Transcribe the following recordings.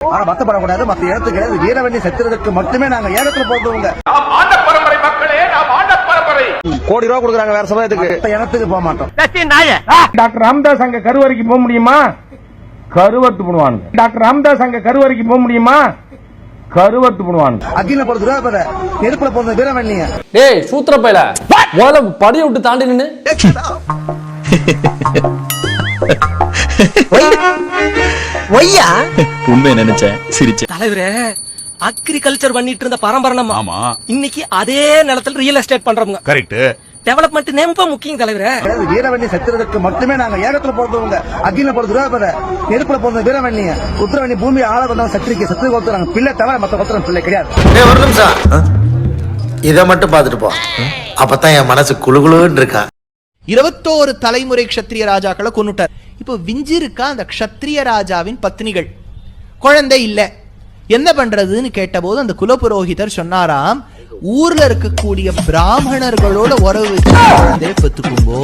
ஆனா மத்தப்படக்கூடாது மத்த இடத்துக்கு வீரவண்ணி செத்துறதுக்கு மட்டுமே நாங்க ஏகத்துல போறவங்க நாம் ஆண்ட பரம்பரை மக்களே நாம் ஆண்ட பரம்பரை. கோடி ரூபா கொடுக்குறாங்க வேற சமயத்துக்கு மத்த இடத்துக்கு போக மாட்டோம். டாக்டர் ராமதாஸ் அங்க கருவறைக்கு போக முடியுமா? கருவத்து பண்ணுவானுங்க டாக்டர் ராமதாஸ் அங்க கருவறைக்கு போக முடியுமா? கருவத்து பண்ணுவானுங்க அக்னியில போறது துராபத நெருப்புல போறது வீரவண்ணிய டேய் சூத்திர பையல. முதல்ல படியை விட்டு தாண்டி நின்னு. உண்மையை நினைச்சேன் சிரிச்சேன். தலைவரே அக்ரிகல்ச்சர் பண்ணிட்டு இருந்த பரம்பரை நம்ம. ஆமா. இன்னைக்கு அதே நிலத்துல ரியல் எஸ்டேட் பண்றவங்க. கரெக்ட் டெவலப்மெண்ட் ரொம்ப முக்கியம் தலைவரே. வீரவண்ணி செத்துறதுக்கு மட்டுமே நாங்க ஏகத்துல போறவங்க அக்னியில போறது துராபத நெருப்புல வீரவண்ணிய உத்தரவண்ணி பூமி ஆள சத்திரிக்க சத்து கொடுத்துறாங்க பிள்ளை தவிர மத்த கொடுத்துறாங்க பிள்ளை கிடையாது. ஒரு நிமிஷம். இத மட்டும் பாத்துட்டு போ. அப்பதான் என் மனசு குளுகுளுன்னு இருக்கா? இருபத்தோரு தலைமுறை க்ஷத்ரிய ராஜாக்களை கொன்னுட்டார். இப்போ விஞ்சி இருக்கா அந்த க்ஷத்ரிய ராஜாவின் பத்னிகள்? குழந்தை இல்ல. என்ன பண்றதுன்னு கேட்டபோது அந்த குலபுரோகிதர் சொன்னாராம் ஊர்ல இருக்கக்கூடிய பிராமணர்களோட உறவு வச்சு குழந்தைய பெத்துக்கும்போ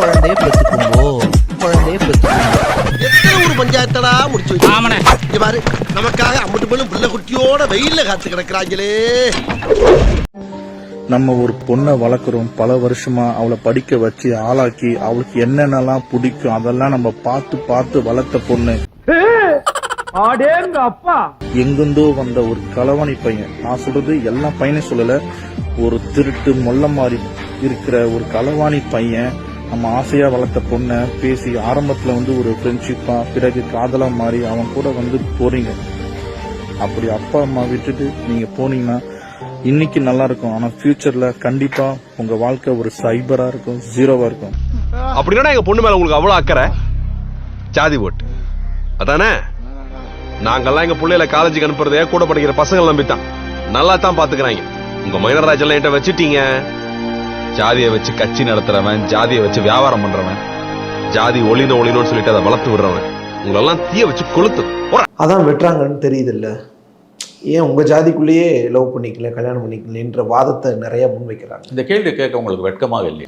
குழந்தைய பெத்துக்கும்போ குழந்தைய பெத்துக்கும்போ ஒரு பஞ்சாயத்தடா முடிச்சு வச்சு. பாரு நமக்காக அம்பட்டு போலும் பிள்ளை குட்டியோட வெயில்ல காத்து கிடக்குறாங்களே. நம்ம ஒரு பொண்ணை வளர்க்குறோம் பல வருஷமா அவளை படிக்க வச்சு ஆளாக்கி அவளுக்கு என்னென்னலாம் பிடிக்கும் அதெல்லாம் நம்ம பார்த்து பார்த்து வளர்த்த பொண்ணு. அப்பா. எங்கிருந்தோ வந்த ஒரு களவாணி பையன். நான் சொல்றது எல்லா பையனையும் சொல்லல. ஒரு திருட்டு மொல்ல மாதிரி இருக்கிற ஒரு களவாணி பையன் நம்ம ஆசையா வளர்த்த பொண்ணை பேசி ஆரம்பத்துல வந்து ஒரு ஃப்ரெண்ட்ஷிப்பா பிறகு காதலா மாறி அவன் கூட வந்து போறீங்க. அப்படி அப்பா அம்மா விட்டுட்டு நீங்க போனீங்கன்னா இன்னைக்கு நல்லா இருக்கும் ஆனா ஃபியூச்சர்ல கண்டிப்பா உங்க வாழ்க்கை ஒரு சைபரா இருக்கும் ஜீரோவா இருக்கும். அப்படின்னா எங்க பொண்ணு மேல உங்களுக்கு அவ்வளவு அக்கறை? ஜாதி ஓட்டு. அதானே? நாங்கெல்லாம் எங்க பிள்ளைகளை காலேஜுக்கு அனுப்புறதே கூட படிக்கிற பசங்களை நம்பித்தான். நல்லா தான் பாத்துக்கிறாங்க. உங்க மைனராஜ் எல்லாம் என்கிட்ட வச்சுட்டீங்க. ஜாதியை வச்சு கட்சி நடத்துறவன் ஜாதியை வச்சு வியாபாரம் பண்றவன் ஜாதி ஒளின ஒளினோன்னு சொல்லிட்டு அதை வளர்த்து விடுறவன். உங்களெல்லாம் தீய வச்சு கொளுத்து. அதான் வெட்டுறாங்கன்னு தெரியுதுல்ல. ஏன் உங்க ஜாதிக்குள்ளேயே லவ் பண்ணிக்கல கல்யாணம் பண்ணிக்கலன்ற வாதத்தை நிறைய முன்வைக்கிறாங்க. இந்த கேள்வி கேட்க உங்களுக்கு வெட்கமாக இல்லையா?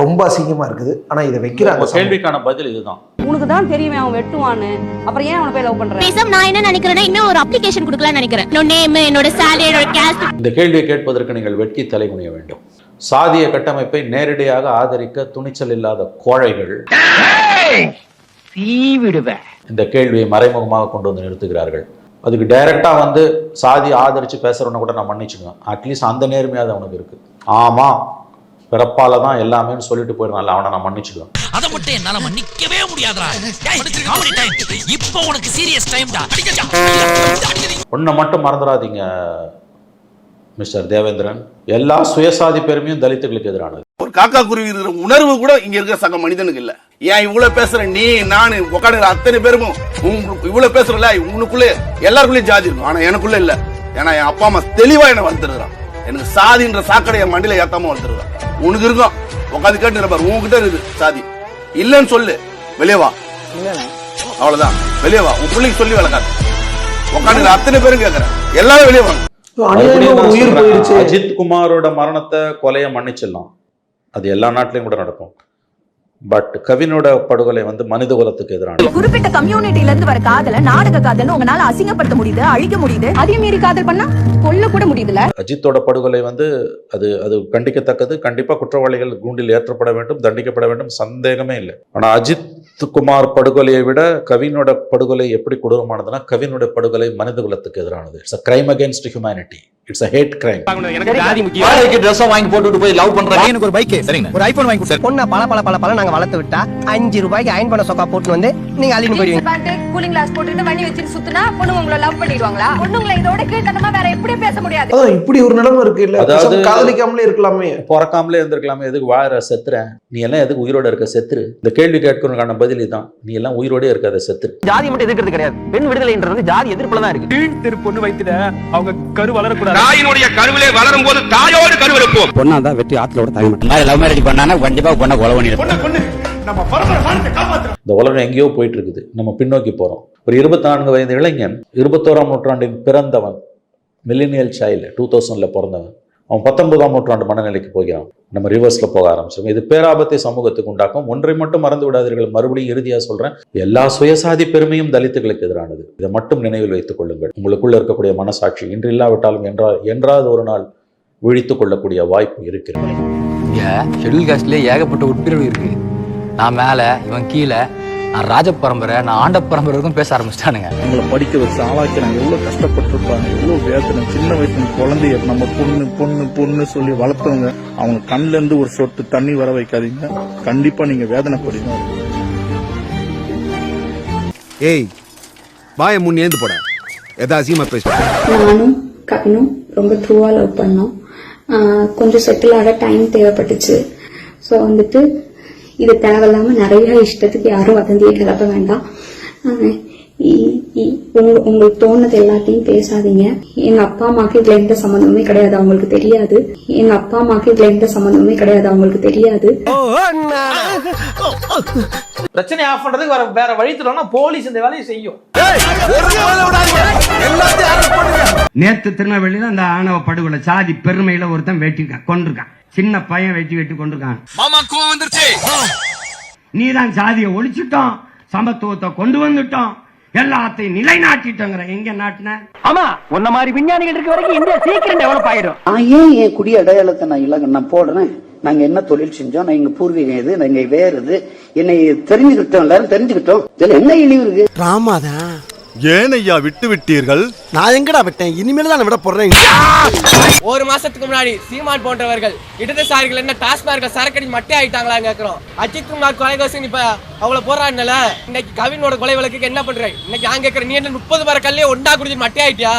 ரொம்ப அசிங்கமா இருக்குது. ஆனா இதை வைக்கிறாங்க உங்க கேள்விக்கான பதில் இதுதான். உனக்கு தான் தெரியுமே அவன் வெட்டுவான்னு. அப்புறம் ஏன் அவனை போய் லவ் பண்ற? பேசாம நான் என்ன நினைக்கிறேன்னா இன்னும் ஒரு அப்ளிகேஷன் கொடுக்கலாம்னு நினைக்கிறேன். என்னோட நேம் என்னோட சேலரி என்னோட கேஸ்ட் இந்த கேள்வியை கேட்பதற்கு நீங்கள் வெட்கி தலைகுனிய வேண்டும். சாதிய கட்டமைப்பை நேரடியாக ஆதரிக்க துணிச்சல் இல்லாத கோழைகள். இந்த கேள்வியை மறைமுகமாக கொண்டு வந்து நிறுத்துகிறார்கள். அதுக்கு டைரக்டா வந்து சாதி ஆதரிச்சு பேசுறவன கூட நான் மன்னிச்சுக்குவேன். அட்லீஸ்ட் அந்த நேர்மையாவது அவனுக்கு இருக்கு. ஆமா பிறப்பால தான் எல்லாமேன்னு சொல்லிட்டு போயிடறான்ல அவனை நான் மன்னிச்சுக்குவேன். அத மட்டும் என்னால மன்னிக்கவே முடியாதுடா. இப்போ உனக்கு சீரியஸ் டைம்டா ஒன்றை மட்டும் மறந்துடாதீங்க மிஸ்டர் தேவேந்திரன். எல்லா சுயசாதி பெருமையும் தலித்துகளுக்கு எதிரானது. காக்கா குருவி இருக்கிற உணர்வு கூட இங்க இருக்கிற சக மனிதனுக்கு இல்ல. ஏன் இவ்வளவு பேசுற நீ நானு உட்காந்து அத்தனை பேரும் உங்களுக்கு இவ்வளவு பேசுறல உனக்குள்ள எல்லாருக்குள்ளயும் ஜாதி இருக்கும். ஆனா எனக்குள்ள இல்ல. ஏன்னா என் அப்பா அம்மா தெளிவா என்ன வளர்த்துருக்கான் எனக்கு சாதின்ற சாக்கடை என் மண்டியில ஏத்தாம வளர்த்துருக்கான் உனக்கு இருக்கும். உட்காந்து கேட்டு பாரு உன்கிட்ட இருக்குது சாதி. இல்லன்னு சொல்லு. வெளியே வா. அவ்வளவுதான். வெளியே வா. உன் பிள்ளைக்கு சொல்லி வளர்க்காது. உட்காந்து அத்தனை பேரும் கேட்கறேன் எல்லாரும் வெளியே வாங்க. அஜித் குமாரோட மரணத்தை கொலையை மன்னிச்சிடலாம். அது எல்லா நாட்டிலையும் கூட நடக்கும். பட் கவினோட படுகொலை வந்து மனித குலத்துக்கு எதிரானது. குறிப்பிட்ட கம்யூனிட்டில இருந்து வர காதல நாடக காதல் உங்களால அசிங்கப்படுத்த முடியுது அழிக்க முடியுது. அதையும் மீறி காதல் பண்ணா கொல்ல கூட முடியுதுல அஜித்தோட படுகொலை வந்து அது அது கண்டிக்கத்தக்கது. கண்டிப்பா குற்றவாளிகள் கூண்டில் ஏற்றப்பட வேண்டும் தண்டிக்கப்பட வேண்டும் சந்தேகமே இல்லை. ஆனா அஜித் குமார் படுகொலையை விட கவினோட படுகொலை எப்படி கொடூரமானதுன்னா கவினோட படுகொலை மனித குலத்துக்கு எதிரானது. It's a crime against humanity it's a hate crime எனக்கு ஜாதி முக்கியம். ட்ரெஸ் வாங்கி போட்டுட்டு போய் லவ் பண்றேன். எனக்கு ஒரு பைக் சரிங்க. ஒரு ஐபோன் வாங்கி கொடுத்து பொண்ணை பல பல பல பல நாங்க வளர்த்து விட்டா அஞ்சு ரூபாய்க்கு அயன் பண்ண சொக்கா போட்டு வந்து நீங்க அள்ளின்னு போயிடுவீங்க. கூலிங் கிளாஸ் போட்டுட்டு வண்டி வச்சுட்டு சுத்தினா பொண்ணுங்க உங்களை லவ் பண்ணிடுவாங்களா? பொண்ணுங்களை இதோட கீழ்த்தனமா வேற எப்படி பேச முடியாது? அதான் இப்படி ஒரு நிலைமை இருக்கு இல்ல அதாவது- பேசாம காதலிக்காமலே இருக்கலாமே. பிறக்காமலே இருந்திருக்கலாமே. எதுக்கு வாழற செத்துறேன்? நீ எல்லாம் எதுக்கு உயிரோட இருக்க செத்துரு? இந்த கேள்வி கேட்கறதுக்கான பதில் இதுதான் நீ எல்லாம் உயிரோடே இருக்காத செத்துரு. ஜாதி மட்டும் எதிர்க்கிறது கிடையாது. பெண் விடுதலைன்றது ஜாதி எதிர்ப்புல தான் இருக்கு. கீழ் திரு பொண்ணு வைத்திட அவங்க கரு வளரக்கூடாது. தாயினுடைய கருவிலே வளரும் போது தாயோடு கருவிருப்போம் பொண்ணா தான் வெட்டி ஆத்துல விட தாங்க மாட்டேன். லவ் மேரேஜ் பண்ணானா கண்டிப்பா பொண்ணை கொலை பண்ணிருப்பேன் இந்த உலகம் எங்கேயோ போயிட்டு இருக்குது நம்ம பின்னோக்கி போறோம். ஒரு இருபத்தி நான்கு வயது இளைஞன் இருபத்தோராம் நூற்றாண்டின் பிறந்தவன் மில்லினியல் சைல்டு டூ தௌசண்ட்ல பிறந்தவன். அவன் பத்தொன்பதாம் நூற்றாண்டு மனநிலைக்கு போகிறான். நம்ம ரிவர்ஸ்ல போக ஆரம்பிச்சோம் இது பேராபத்தை சமூகத்துக்கு உண்டாக்கும். ஒன்றை மட்டும் மறந்து விடாதீர்கள். மறுபடியும் இறுதியா சொல்றேன். எல்லா சுயசாதி பெருமையும் தலித்துகளுக்கு எதிரானது. இதை மட்டும் நினைவில் வைத்துக் கொள்ளுங்கள். உங்களுக்குள்ள இருக்கக்கூடிய மனசாட்சி இன்று இல்லாவிட்டாலும் என்றா என்றாவது ஒரு நாள் விழித்துக் கொள்ளக்கூடிய வாய்ப்பு இருக்கிறது. இங்க ஷெட்யூல் காஸ்ட்லயே ஏகப்பட்ட உட்பிரிவு இருக்கு. நான் மேல இவன் கீழே நான் ராஜ பரம்பரை நான் ஆண்ட பரம்பரை வரைக்கும் பேச ஆரம்பிச்சிட்டானுங்க. எங்களை படிக்க வச்சு ஆளாக்கிறாங்க எவ்வளவு கஷ்டப்பட்டிருப்பாங்க எவ்வளவு வேதனை சின்ன வயசுல குழந்தைய நம்ம பொண்ணு பொண்ணு பொண்ணு சொல்லி வளர்த்தவங்க அவங்க கண்ணுல இருந்து ஒரு சொட்டு தண்ணி வர வைக்காதீங்க. கண்டிப்பா நீங்க வேதனைப்படுவீங்க. ஏய் வாய முன் ஏந்து போட. எதா அசியமா பேச. நானும் கவினும் ரொம்ப ட்ரூவா லவ் பண்ணோம். கொஞ்சம் செட்டில் ஆக டைம் தேவைப்பட்டுச்சு. ஸோ வந்துட்டு இது தேவையில்லாம நிறைய இஷ்டத்துக்கு யாரும் வதந்தியை கிளப்ப வேண்டாம். உங்களுக்கு தோணுது எல்லாத்தையும் பேசாதீங்க. எங்க அப்பா அம்மாக்கு இதுல எந்த சம்மந்தமுமே கிடையாது அவங்களுக்கு தெரியாது. எங்க அப்பா அம்மாக்கு இதுல எந்த சம்மந்தமுமே கிடையாது அவங்களுக்கு தெரியாது. பிரச்சனை ஆஃப் பண்றதுக்கு வேற வேற வழி தரணும்னா போலீஸ் இந்த வேலையை செய்யும். நேத்து திருநெல்வேலியில அந்த ஆணவ படுகொலை சாதி பெருமையில ஒருத்தன் வெட்டிருக்கான் கொண்டிருக்கான் சின்ன பையன் வெட்டி வெட்டி கொண்டிருக்கான். மாமா கோவம் வந்துருச்சு. நீதான் சாதியை ஒழிச்சிட்டோம் சமத்துவத்தை கொண்டு வந்துட்டோம் எல்லாத்தையும் நிலைநாட்டிட்டோங்கிற. எங்க நாட்டின? ஆமா உன்ன மாதிரி விஞ்ஞானிகள் இருக்க வரைக்கும் இந்தியா சீக்கிரம் டெவலப் ஆயிடும். நான் ஏன் என் குடி அடையாளத்தை நான் இல்லை நான் போடுறேன்? நாங்க என்ன தொழில் செஞ்சோம்? நான் எங்க பூர்வீகம் இது நாங்க வேறு இது என்னை தெரிஞ்சுக்கிட்டோம் எல்லாரும் தெரிஞ்சுக்கிட்டோம். இதுல என்ன இழிவு இருக்கு? ராமாதான். ஏன் ஐயா விட்டு விட்டீர்கள்? நான் எங்கடா விட்டேன்? இனிமேல் தான் விட போடுறேன் ஒரு மாசத்துக்கு முன்னாடி சீமான் போன்றவர்கள் இடதுசாரிகள் என்ன டாஸ்மார்க்க சரக்கடி மட்டே ஆயிட்டாங்களா கேக்குறோம் அஜித் குமார் கொலைகோசம் இப்ப அவ்வளவு போராடினல இன்னைக்கு கவினோட கொலை வழக்குக்கு என்ன பண்ற இன்னைக்கு நான் கேக்குறேன் நீ என்ன முப்பது பேர கல்லே ஒண்டா குடிச்சு மட்டே ஆயிட்டியா?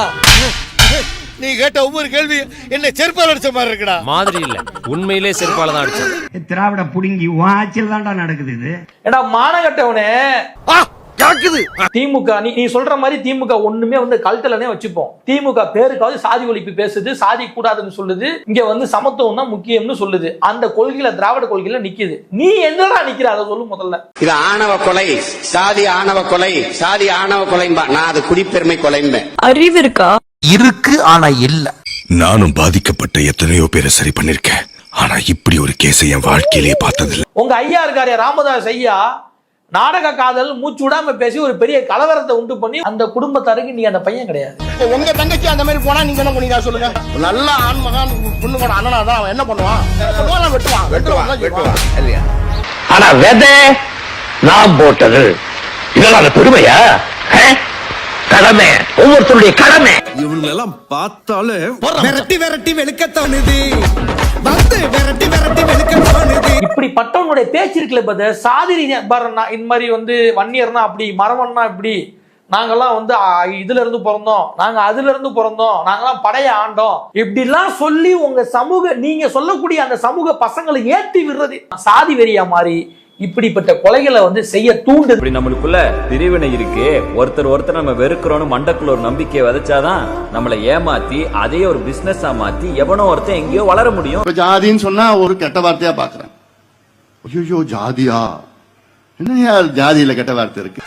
நீ கேட்ட ஒவ்வொரு கேள்வி என்ன செருப்பால் அடிச்ச மாதிரி இருக்குடா. மாதிரி இல்ல. உண்மையிலே செருப்பால தான் அடிச்சது. திராவிட புடுங்கி உன் ஆட்சியில் தான்டா நடக்குது இது. ஏடா மானகட்டவனே காக்குது திமுக நீ நீ சொல்ற மாதிரி திமுக ஒண்ணுமே வந்து கழுத்தலனே வச்சுப்போம். திமுக பேருக்காவது சாதி ஒழிப்பு பேசுது சாதி கூடாதுன்னு சொல்லுது. இங்க வந்து சமத்துவம் தான் முக்கியம்னு சொல்லுது. அந்த கொள்கையில திராவிட கொள்கையில நிக்குது. நீ என்னடா நிக்கிற? அதை சொல்லு முதல்ல. இது ஆணவ கொலை சாதி ஆணவ கொலை சாதி ஆணவ கொலைம்பா. நான் அது குடிப்பெருமை கொலைம்பேன். அறிவு இருக்கா? இருக்கு ஆனா இல்ல. நானும் பாதிக்கப்பட்ட எத்தனையோ பேரை சரி பண்ணிருக்கேன். ஆனா இப்படி ஒரு கேஸை என் வாழ்க்கையிலேயே பார்த்ததில்ல. உங்க ஐயா இருக்காரு ராமதாஸ் ஐயா. நாடக காதல் மூச்சு விடாம பேசி ஒரு பெரிய கலவரத்தை உண்டு பண்ணி அந்த குடும்பத்தாருக்கு நீ அந்த பையன் கிடையாது. உங்க தங்கச்சி அந்த மாதிரி போனா நீங்க என்ன பண்ணுவீங்க? சொல்லுங்க. நல்ல ஆண் மகான் பொண்ணு கூட அண்ணனா தான் அவன் என்ன பண்ணுவான்? வெட்டுவான். வெட்டுவான் வெட்டுவான். இல்லையா? ஆனா வெதை நான் போட்டது. இதெல்லாம் அந்த பெருமையா? கடமை. ஒவ்வொருத்தருடைய கடமை. இவங்களெல்லாம் பார்த்தாலே விரட்டி விரட்டி வெளுக்க தோணுது வந்து விரட்டி விரட்டி வெளுக்க தோணுது இப்படிப்பட்டவனுடைய பேச்சு இருக்குல்ல பத சாதி ரீதியா பாரு நான் இந்த மாதிரி வந்து வன்னியர்னா அப்படி மரவன்னா இப்படி நாங்கெல்லாம் வந்து இதுல இருந்து பிறந்தோம். நாங்க அதுல இருந்து பிறந்தோம். நாங்கெல்லாம் படைய ஆண்டோம். இப்படிலாம் சொல்லி உங்க சமூக நீங்க சொல்லக்கூடிய அந்த சமூக பசங்களை ஏத்தி விடுறது சாதி வெறியா மாறி இப்படிப்பட்ட கொலைகளை வந்து செய்ய தூண்டுது இப்படி நம்மளுக்குள்ள பிரிவினை இருக்கு. ஒருத்தர் ஒருத்தர் நம்ம வெறுக்கிறோம்னு மண்டக்குள்ள ஒரு நம்பிக்கையை விதைச்சாதான் நம்மளை ஏமாத்தி அதே ஒரு பிசினஸா மாத்தி எவனோ ஒருத்தன் எங்கேயோ வளர முடியும். ஜாதின்னு சொன்னா ஒரு கெட்ட வார்த்தையா பாக்குறேன். ஐயோ ஜாதியா? என்ன ஜாதியில கெட்ட வார்த்தை இருக்கு.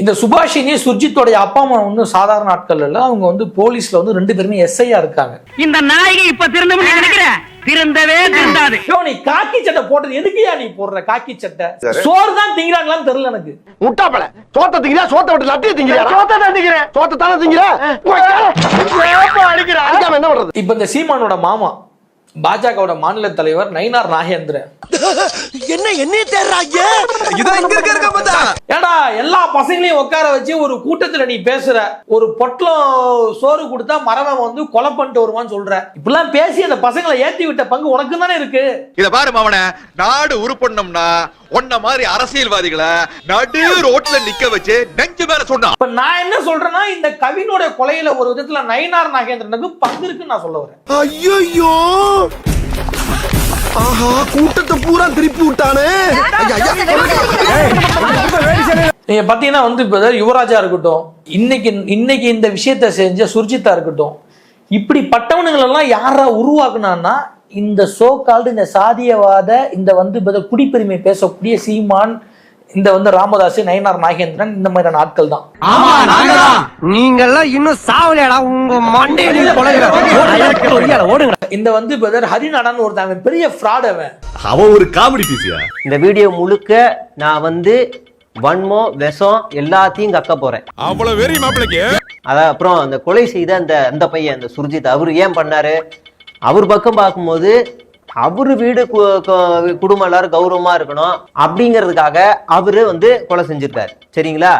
இந்த சுபாஷினி சுர்ஜித்தோடைய அப்பா அம்மா ஒன்றும் சாதாரண ஆட்கள் இல்ல. அவங்க வந்து போலீஸ்ல வந்து ரெண்டு பேருமே எஸ்ஐயா இருக்காங்க. இந்த நாயகி இப்ப திருந்தம் நினைக்கிறேன் திருந்தவே திருந்தாது. நீ காக்கி சட்டை போட்டது எதுக்குயா நீ போடுற காக்கி சட்டை? சோறு தான் திங்கிறாங்களான்னு தெரியல எனக்கு. முட்டாப்பல. சோத்த திங்கிற சோத்த விட்டு லட்டிய திங்கிற சோத்த தான் திங்கிற? சோத்த தானே திங்கிற அடிக்கிற. அடிக்காம என்ன பண்றது? இப்ப இந்த சீமானோட மாமா பாஜகவோட மாநில தலைவர் நயினார் நாகேந்திரன். என்ன என்னைய தேடுறாங்க? இதோ இங்க இருக்க இருக்க பார்த்தா ஏடா எல்லா பசங்களையும் உட்கார வச்சு ஒரு கூட்டத்துல நீ பேசுற. ஒரு பொட்டலம் சோறு கொடுத்தா மரவன் வந்து கொலை பண்ணிட்டு வருவான்னு சொல்ற. இப்படிலாம் பேசி அந்த பசங்களை ஏத்தி விட்ட பங்கு உனக்கு தானே இருக்கு. இத பாரு அவன நாடு உருப்படணும்னா ஒன்ன மாதிரி அரசியல்வாதிகளை நடு ரோட்ல நிக்க வச்சு நெஞ்சு மேல சொன்னா. இப்ப நான் என்ன சொல்றேன்னா இந்த கவினோட கொலையில ஒரு விதத்துல நயினார் நாகேந்திரனுக்கு பங்கு இருக்குன்னு நான் சொல்ல வரேன். ஐயோ ஆஹா கூட்டத்தை பூரா திருப்பி விட்டானே? நீங்க பாத்தீங்கன்னா வந்து இப்ப யுவராஜா இருக்கட்டும் இன்னைக்கு இன்னைக்கு இந்த விஷயத்த செஞ்ச சுர்ஜித்தா இருக்கட்டும் இப்படி பட்டவனுங்களெல்லாம் யாரா உருவாக்குனான்னா இந்த சோ கால்டு இந்த சாதியவாத இந்த வந்து இப்ப குடிப்பெருமை பேசக்கூடிய சீமான் இந்த வந்து ராமதாஸ் நயனார் நாகேந்திரன் இந்த மாதிரியான ஆட்கள் தான். நீங்கெல்லாம் இன்னும் சாவலையாடா உங்க மண்டையில ஓடுங்க. இந்த வந்து பிரதர் ஹரிநாடான்னு ஒருத்தன் பெரிய ஃப்ராட் அவன். அவன் ஒரு காமெடி பீசியா இந்த வீடியோ முழுக்க நான் வந்து வன்மம் விஷம் எல்லாத்தையும் கக்க போறேன். அவ்வளவு வெறி மாப்பிளைக்கு? அதான் அப்புறம் அந்த கொலை செய்த அந்த அந்த பையன் அந்த சுர்ஜித் அவர் ஏன் பண்ணாரு? அவர் பக்கம் பார்க்கும்போது அவரு வீடு குடும்பம் எல்லாரும் கௌரவமா இருக்கணும் அப்படிங்கிறதுக்காக அவரு வந்து கொலை செஞ்சிருக்காரு. சரிங்களா?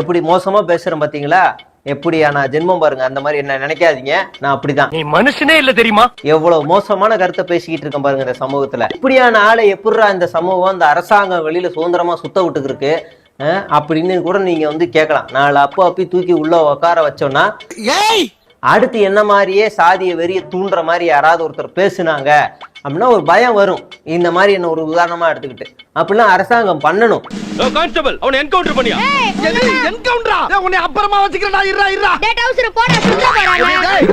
எப்படி மோசமா பேசுறேன் பாத்தீங்களா? எப்படியான ஜென்மம் பாருங்க அந்த மாதிரி என்ன நினைக்காதீங்க. நான் அப்படிதான். நீ மனுஷனே இல்ல தெரியுமா? எவ்வளவு மோசமான கருத்தை பேசிக்கிட்டு இருக்கேன் பாருங்க இந்த சமூகத்துல. இப்படியான ஆளை எப்படிடா இந்த சமூகம் இந்த அரசாங்கம் வெளியில சுதந்திரமா சுத்த விட்டுக்கு இருக்கு அப்படின்னு கூட நீங்க வந்து கேட்கலாம். நாலு அப்போ அப்பி தூக்கி உள்ள உட்கார வச்சோம்னா அடுத்து என்ன மாதிரியே சாதிய வெறிய தூண்டுற மாதிரி யாராவது ஒருத்தர் பேசுனாங்க. அப்படின்னா ஒரு பயம் வரும். இந்த மாதிரி என்ன ஒரு உதாரணமா எடுத்துக்கிட்டு. அப்படிலாம் அரசாங்கம் பண்ணணும். கான்ஸ்டபிள் அவனை என்கவுண்டர் பண்ணியா? என்கவுண்டரா உன்னை அப்புறமா வச்சுக்கிறேன் இருடா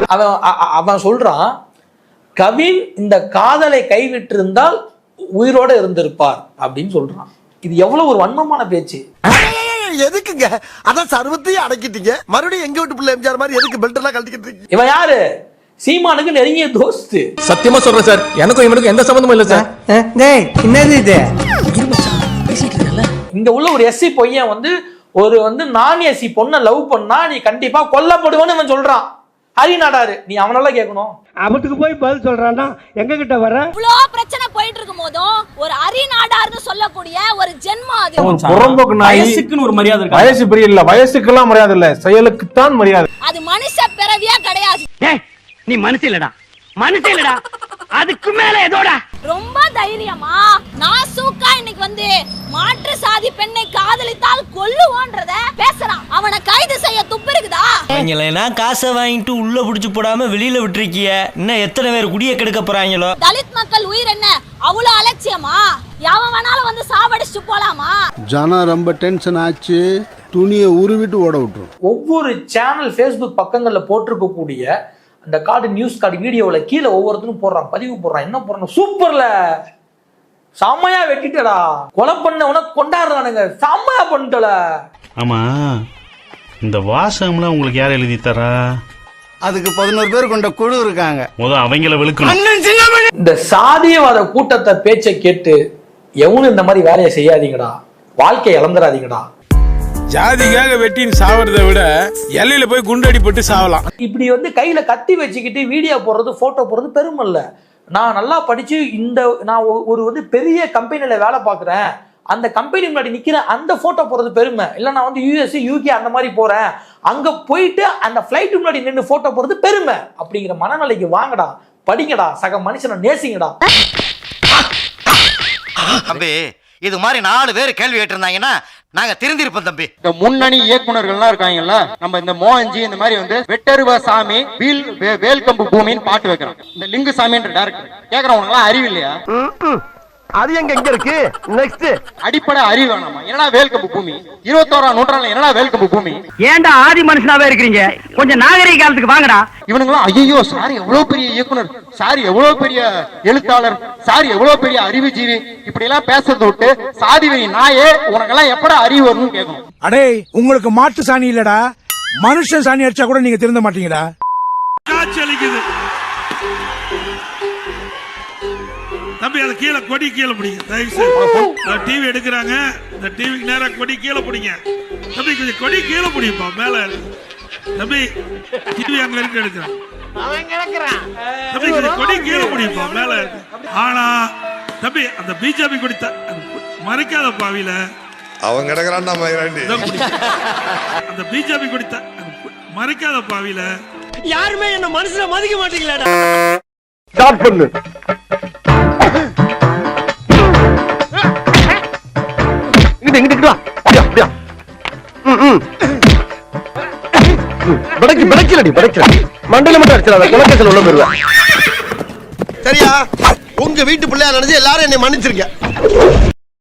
இருடா அ- அவன் சொல்றான் கவின் இந்த காதலை கைவிட்டிருந்தால் உயிரோட இருந்திருப்பார் அப்படின்னு சொல்றான். இது எவ்வளவு ஒரு வன்மமான பேச்சு. எதுக்குங்க? அதான் சர்வத்தையும் அடக்கிட்டீங்க. மறுபடியும் எங்க வீட்டு பிள்ளை எம்ஜிஆர் மாதிரி எதுக்கு பெல்ட் எல்லாம் கழட்டிக்கிட்டு இருக்கீங்க? இவன் யாரு? சீமானுக்கு நெருங்கிய தோஸ்து. சத்தியமா சொல்றேன் சார். எனக்கும் இவனுக்கும் எந்த சம்பந்தமும் இல்ல சார். என்னது இது? இங்க உள்ள ஒரு எஸ்சி பையன் வந்து ஒரு வந்து நான் எஸ்சி பொண்ணை லவ் பண்ணா நீ கண்டிப்பா கொல்லப்படுவேன்னு இவன் சொல்றான். ஹரி நாடாரு நீ அவனால கேட்கணும். அவத்துக்கு போய் பதில் சொல்றான்னா எங்க கிட்ட வர இவ்வளோ பிரச்சனை போயிட்டு இருக்கும் போதும் ஒரு அரிநாடார்னு சொல்லக்கூடிய ஒரு ஜென்மம் அது. புறம்போக்கு நாய் வயசுக்குன்னு ஒரு மரியாதை இருக்கு. வயசு பெரிய இல்ல வயசுக்கெல்லாம் மரியாதை இல்ல. செயலுக்குத்தான் மரியாதை. அது மனுஷ பிறவியா கிடையாது. நீ மனுஷன் இல்லடா. அதுக்கு மேல எதோட? ரொம்ப தைரியமா நான் சூக்கா இன்னைக்கு வந்து மாற்று சாதி பெண்ணை காதலித்தால் கொல்லுவோன்றத பேசுறான். அவனை கைது செய்ய துப்பு இருக்குதா? அவங்களா காசை வாங்கிட்டு உள்ள புடிச்சு போடாம வெளியில விட்டுருக்கிய? இன்னும் எத்தனை பேர் குடிய கெடுக்க போறாங்களோ? தலித் மக்கள் உயிர் என்ன? அவ்வளவு அலட்சியமா? யாவன் வேணாலும் வந்து சாவடிச்சுட்டு போலாமா? ஜனம் ரொம்ப டென்ஷன் ஆச்சு. துணியை உருவிட்டு ஓட விட்டுரும். ஒவ்வொரு சேனல் ஃபேஸ்புக் பக்கங்கள்ல போட்டிருக்கக்கூடிய அந்த கார்டு நியூஸ் கார்டு வீடியோல கீழே ஒவ்வொருத்தரும் போடுறான் பதிவு போடுறான் என்ன போடுறான் சூப்பர்ல! செம்மையா வெட்டிட்டடா! கொலை பண்ணவன கொண்டாடுறானுங்க. செம்மையா பண்ணிட்டல. ஆமா இந்த வாசகம்லாம் உங்களுக்கு யார் எழுதி தரா? அதுக்கு பதினோரு பேர் கொண்ட குழு இருக்காங்க. முத அவங்கள வெளுக்கணும். இந்த சாதியவாத கூட்டத்தை பேச்சை கேட்டு எவனும் இந்த மாதிரி வேலையை செய்யாதீங்கடா. வாழ்க்கையை இழந்துடாதீங்கடா. ஜாதிக்காக வெட்டின்னு சாவறதை விட எல்லையில போய் குண்டடி போட்டு சாவலாம். இப்படி வந்து கையில கத்தி வச்சுக்கிட்டு வீடியோ போடுறது போட்டோ போடுறது பெருமை இல்ல நான் நல்லா படிச்சு இந்த நான் ஒரு வந்து பெரிய கம்பெனில வேலை பார்க்குறேன். அந்த கம்பெனி முன்னாடி நிக்கிறேன் அந்த போட்டோ போடுறது பெருமை. இல்ல நான் வந்து யூஎஸ்ஏ யூகே அந்த மாதிரி போறேன். அங்க போயிட்டு அந்த ஃபிளைட் முன்னாடி நின்று போட்டோ போடுறது பெருமை. அப்படிங்கிற மனநிலைக்கு வாங்கடா. படிங்கடா. சக மனுஷனை நேசிங்கடா. தம்பி இது மாதிரி நாலு பேர் கேள்வி கேட்டிருந்தாங்கன்னா நாங்க திருந்திருப்போம் தம்பி. இந்த முன்னணி இயக்குனர்கள்லாம் இருக்காங்கல்ல நம்ம இந்த மோகன்ஜி இந்த மாதிரி வந்து வெட்டருவ சாமி வீல் வே- வேல்கம்பு பூமின்னு பாட்டு வைக்கிறோம் இந்த லிங்கு சாமின்ற டேரக்டர் கேக்குறவங்க அறிவு இல்லையா? அது எங்க எங்க இருக்கு? நெக்ஸ்ட் அடிப்படை அறிவு வேணாமா? என்னடா வேல்கம்பு பூமி? இருபத்தோராம் நூற்றாண்டுல என்னடா வேல்கம்பு பூமி? ஏன்டா ஆதி மனுஷனாவே இருக்கிறீங்க? கொஞ்சம் நாகரிக காலத்துக்கு வாங்கடா. இவனுங்களாம் ஐயோ சார் எவ்வளவு பெரிய இயக்குனர் சார் எவ்வளவு பெரிய எழுத்தாளர் சார் எவ்வளவு பெரிய அறிவுஜீவி இப்படி எல்லாம் பேசுறத விட்டு சாதி வெறி நாயே உனக்கெல்லாம் எப்படா அறிவு வரும்னு கேட்கணும். அடே உங்களுக்கு மாட்டு சாணி இல்லடா. மனுஷன் சாணி அடிச்சா கூட நீங்க திருந்த மாட்டீங்கடா காட்சி அளிக்குது தம்பி அது கீழே கொடி கீழே பிடிங்க. தயவு செய்து டிவி எடுக்கிறாங்க. இந்த டிவிக்கு நேரா கொடி கீழே பிடிங்க. தம்பி கொஞ்சம் கொடி கீழே பிடிப்பா. மேல இருக்கு. தம்பி டிவி அங்க இருக்கு எடுக்கிறான். தம்பி கொஞ்சம் கொடி கீழே பிடிப்பா. மேல. ஆனா தம்பி அந்த பிஜேபி கொடி த- அது மறைக்காத பாவியில அவன் கிடக்குறான். அந்த பிஜேபி கொடி த- அது மறைக்காத பாவியில யாருமே என்ன மனுஷனை மதிக்க மாட்டீங்களாடா. ஸ்டார்ட் பண்ணு. இங்கிட்டு இங்கிட்டு வா. அப்படியா ம், ம். பிடைக்கு பிடைக்கலடி பிடைக்கல மண்டல மட்டும் அடிச்சிடாத குலக்கத்தில் உள்ள போயிருவேன் சரியா? உங்க வீட்டு பிள்ளையா நினைச்சு எல்லாரும் என்னை மன்னிச்சிருக்க